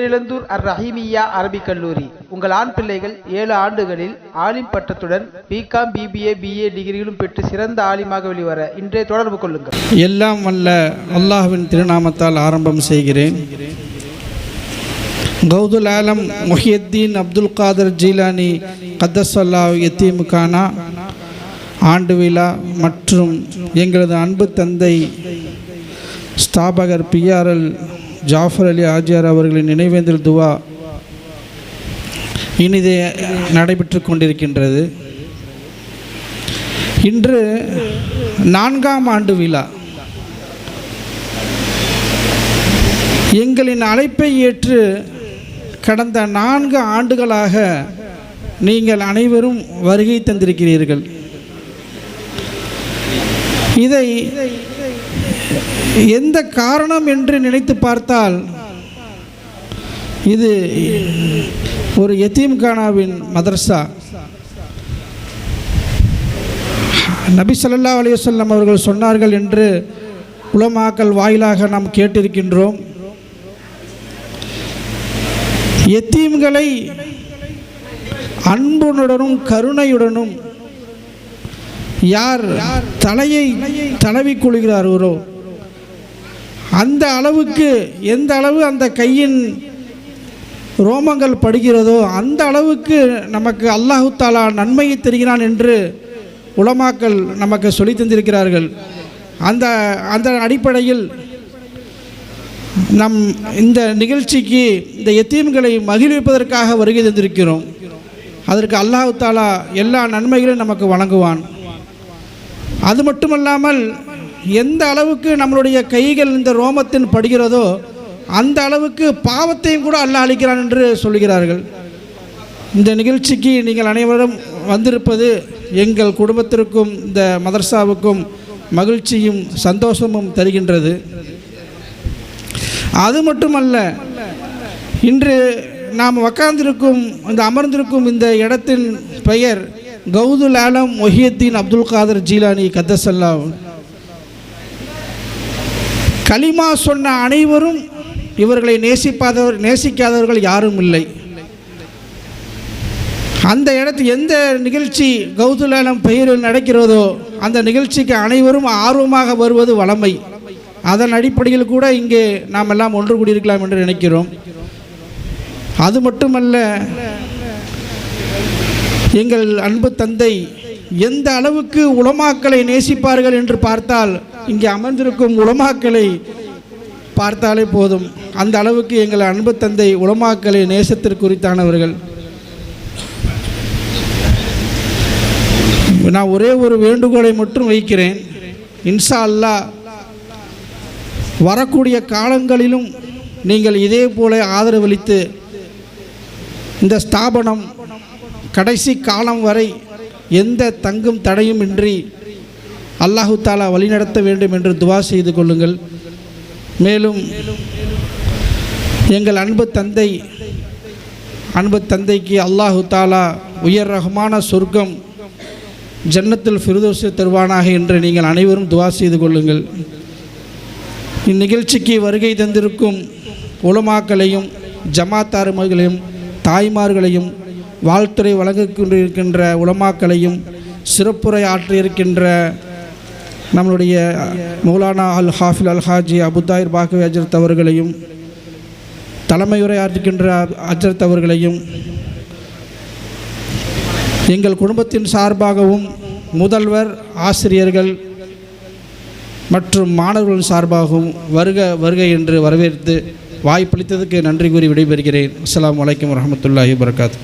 பேரிழந்தூர் அர் ரஹீமியா அரபிக் கல்லூரி. உங்கள் ஆண் பிள்ளைகள் ஏழு ஆண்டுகளில் ஆலிம் பட்டத்துடன் பிகாம் பிபிஏ பிஏ டிகிரிகளும் பெற்று சிறந்த ஆலிமாக வெளிவர இன்றே தொடர்பு கொள்ளுங்கள். எல்லாம் வல்ல அல்லாஹ்வின் திருநாமத்தால் ஆரம்பம் செய்கிறேன். கௌதுல் ஆலம் முஹியத்தீன் அப்துல் காதர் ஜீலானி கத்தசல்லா எத்தீமுக்கானா ஆண்டு விழா மற்றும் எங்களது அன்பு தந்தை ஸ்தாபகர் பிஆர்எல் ஜாஃபர் அலி ஆஜியார் அவர்களின் நினைவேந்தல் துவா இனிதே நடைபெற்று கொண்டிருக்கின்றது. இன்று நான்காம் ஆண்டு விழா. எங்களின் அழைப்பை ஏற்று கடந்த நான்கு ஆண்டுகளாக நீங்கள் அனைவரும் வருகை தந்திருக்கிறீர்கள். இதை எந்த காரணம் என்று நினைத்து பார்த்தால் இது ஒரு எத்தீம்கானாவின் மதர்சா. நபி சொல்லா அலையுசல்லம் அவர்கள் சொன்னார்கள் என்று உலமாக்கல் வாயிலாக நாம் கேட்டிருக்கின்றோம். எத்தீம்களை அன்புடனும் கருணையுடனும் யார் தலையை தடவிக் கொள்கிறார்களோ அந்த அளவுக்கு எந்த அளவு அந்த கையின் ரோமங்கள் படுகிறதோ அந்த அளவுக்கு நமக்கு அல்லாஹு தாலா நன்மையை தெரிகிறான் என்று உலமாக்கள் நமக்கு சொல்லி தந்திருக்கிறார்கள். அந்த அந்த அடிப்படையில் நம் இந்த நிகழ்ச்சிக்கு இந்த எத்தீம்களை மகிழ்விப்பதற்காக வருகை தந்திருக்கிறோம். அதற்கு அல்லாஹு தாலா எல்லா நன்மைகளையும் நமக்கு வழங்குவான். அது மட்டுமல்லாமல் எந்த அளவுக்கு நம்மளுடைய கைகள் இந்த ரோமத்தின் படுகிறதோ அந்த அளவுக்கு பாவத்தையும் கூட அல்ல அளிக்கிறான் என்று சொல்கிறார்கள். இந்த நிகழ்ச்சிக்கு நீங்கள் அனைவரும் வந்திருப்பது எங்கள் குடும்பத்திற்கும் இந்த மதர்சாவுக்கும் மகிழ்ச்சியும் சந்தோஷமும் தருகின்றது. அது மட்டுமல்ல இன்று நாம் உக்காந்திருக்கும் இந்த அமர்ந்திருக்கும் இந்த இடத்தின் பெயர் கௌதுல் ஆலம் மொஹியத்தீன் அப்துல் காதர் ஜீலானி கத்தசல்லா கலிமா சொன்ன அனைவரும் இவர்களை நேசிப்பாதவர் நேசிக்காதவர்கள் யாரும் இல்லை. அந்த இடத்து எந்த நிகழ்ச்சி கௌதுலாலம் பெயரில் நடக்கிறதோ அந்த நிகழ்ச்சிக்கு அனைவரும் ஆர்வமாக வருவது வளமை. அதன் அடிப்படையில் கூட இங்கே நாம் எல்லாம் ஒன்று கூடியிருக்கலாம் என்று நினைக்கிறோம். அது மட்டுமல்ல எங்கள் அன்பு தந்தை எந்த அளவுக்கு உலமாக்களை நேசிப்பார்கள் என்று பார்த்தால் இங்கே அமர்ந்திருக்கும் உலமாக்களை பார்த்தாலே போதும். அந்த அளவுக்கு எங்கள் அன்பு தந்தை உலமாக்களை நேசத்திற்குறித்தானவர்கள். நான் ஒரே ஒரு வேண்டுகோளை மட்டும் வைக்கிறேன். இன்ஷா அல்லாஹ் வரக்கூடிய காலங்களிலும் நீங்கள் இதே போல ஆதரவளித்து இந்த ஸ்தாபனம் கடைசி காலம் வரை எந்த தங்கும் தடையும் இன்றி அல்லாஹு தாலா வழிநடத்த வேண்டும் என்று துவா செய்து கொள்ளுங்கள். மேலும் எங்கள் அன்பு தந்தை அன்பு தந்தைக்கு அல்லாஹு தாலா உயர் ரகமான சொர்க்கம் ஜன்னத்தில் ஃபிருதோசு தருவானாக என்று நீங்கள் அனைவரும் துவா செய்து கொள்ளுங்கள். இந்நிகழ்ச்சிக்கு வருகை தந்திருக்கும் உலமாக்களையும் ஜமாத்தாருமர்களையும் தாய்மார்களையும் வாழ்த்துறை வழங்கிக்கொண்டிருக்கின்ற உலமாக்களையும் சிறப்புரை ஆற்றியிருக்கின்ற நம்மளுடைய மௌலானா அல் ஹாஃபில் அல் ஹாஜி அபுதாயிர் பாகவி அஜரத் அவர்களையும் தலைமையுரை ஆற்றுகின்ற அஜரத் அவர்களையும் எங்கள் குடும்பத்தின் சார்பாகவும் முதல்வர் ஆசிரியர்கள் மற்றும் மாணவர்கள் சார்பாகவும் வருக வருக என்று வரவேற்று வாய்ப்பளித்ததுக்கு நன்றி கூறி விடைபெறுகிறேன். அஸ்லாம் வலைக்கம் வரமத்துல்லாஹி வரகாத்து